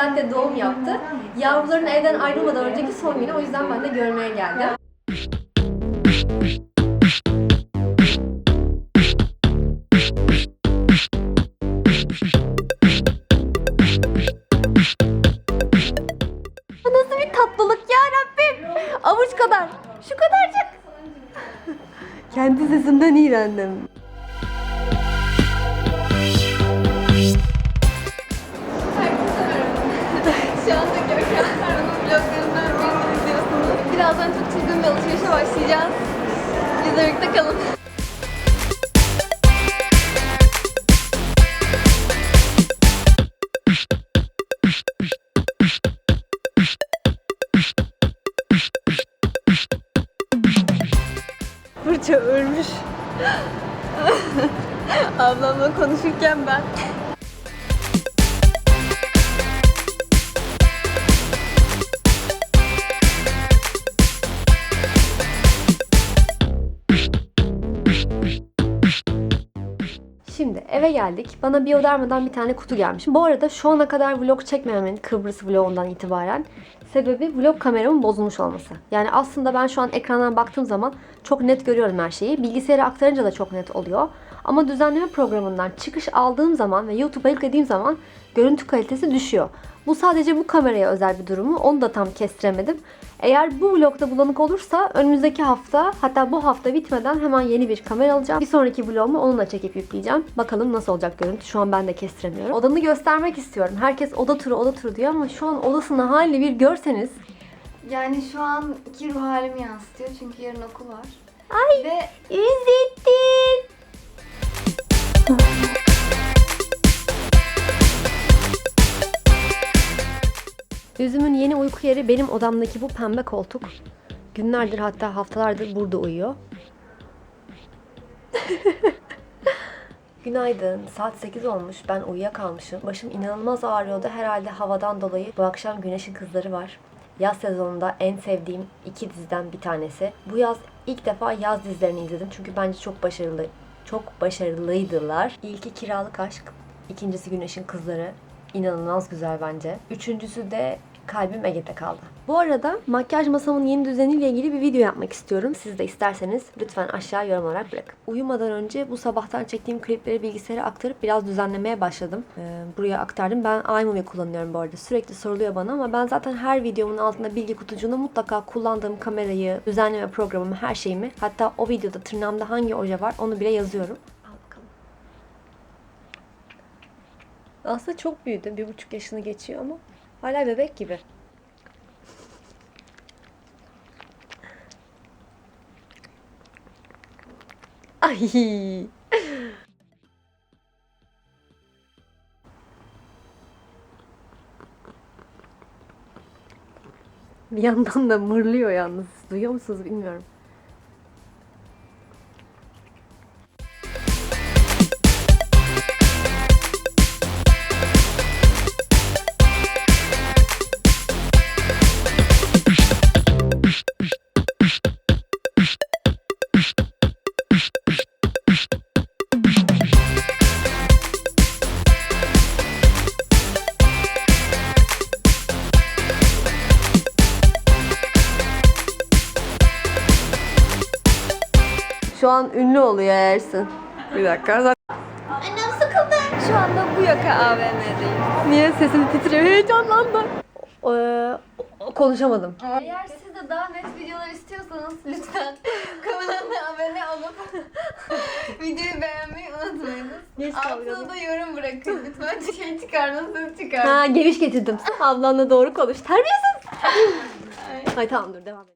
Latte doğum yaptı. Yavruların evden ayrılmadan önceki son günü o yüzden ben de görmeye geldim. Nasıl bir tatlılık ya Rabbim. Avuç kadar. Şu kadarcık. Kendi sesimden iğrendim. Birazdan çok çılgın bir alışverişe başlayacağız. Bizle birlikte kalın. Fırça ölmüş. Ablamla konuşurken ben Şimdi eve geldik. Bana Bioderma'dan bir tane kutu gelmiş. Bu arada şu ana kadar vlog çekmememin Kıbrıs vlogundan itibaren sebebi vlog kameramın bozulmuş olması. Yani aslında ben şu an ekrandan baktığım zaman çok net görüyorum her şeyi. Bilgisayara aktarınca da çok net oluyor. Ama düzenleme programından çıkış aldığım zaman ve YouTube'a yüklediğim zaman görüntü kalitesi düşüyor. Bu sadece bu kameraya özel bir durumu. Onu da tam kestiremedim. Eğer bu vlogda bulanık olursa önümüzdeki hafta hatta bu hafta bitmeden hemen yeni bir kamera alacağım. Bir sonraki vlogumu onunla çekip yükleyeceğim. Bakalım nasıl olacak görüntü. Şu an ben de kestiremiyorum. Odanı göstermek istiyorum. Herkes oda turu oda turu diyor ama şu an odasının halini bir görseniz. Yani şu an iki ruh halimi yansıtıyor çünkü yarın okul var. Ay Ve İzzettin. Yüzümün yeni uyku yeri benim odamdaki bu pembe koltuk. Günlerdir hatta haftalardır burada uyuyor. Günaydın. Saat 8 olmuş. Ben uyuyakalmışım. Başım inanılmaz ağrıyordu. Herhalde havadan dolayı. Bu akşam Güneşin Kızları var. Yaz sezonunda en sevdiğim iki diziden bir tanesi. Bu yaz ilk defa yaz dizilerini izledim. Çünkü bence çok başarılı. Çok başarılıydılar. İlki Kiralık Aşk. ikincisi Güneşin Kızları. İnanılmaz güzel bence. Üçüncüsü de Kalbim Ege'de kaldı. Bu arada makyaj masamın yeni düzeniyle ilgili bir video yapmak istiyorum. Siz de isterseniz lütfen aşağı yorum olarak bırakın. Uyumadan önce bu sabahtan çektiğim klipleri bilgisayara aktarıp biraz düzenlemeye başladım. Ee, buraya aktardım. Ben iMovie kullanıyorum bu arada. Sürekli soruluyor bana ama ben zaten her videomun altında bilgi kutucuğuna mutlaka kullandığım kamerayı, düzenleme programımı, her şeyimi hatta o videoda tırnağımda hangi oje var onu bile yazıyorum. Aslında çok büyüdü. Bir buçuk yaşını geçiyor ama hala bebek gibi. Ay. Bir yandan da mırlıyor yalnız. Duyuyor musunuz bilmiyorum. Şu an ünlü oluyor Ersin. Bir dakika. Zaten Annem sıkıldı. Şu anda bu yaka AVM'deyiz. Niye sesim titriyor? Heyecanlandım. Ee, konuşamadım. Eğer siz de daha net videolar istiyorsanız lütfen kanalıma abone olup videoyu beğenmeyi unutmayınız. Geç. Altına da yorum bırakın lütfen. Şey çıkarmasını çıkar. Ha geviş getirdim. Ablanla doğru konuş. Terbiyesiz. Ay tamam dur devam edelim.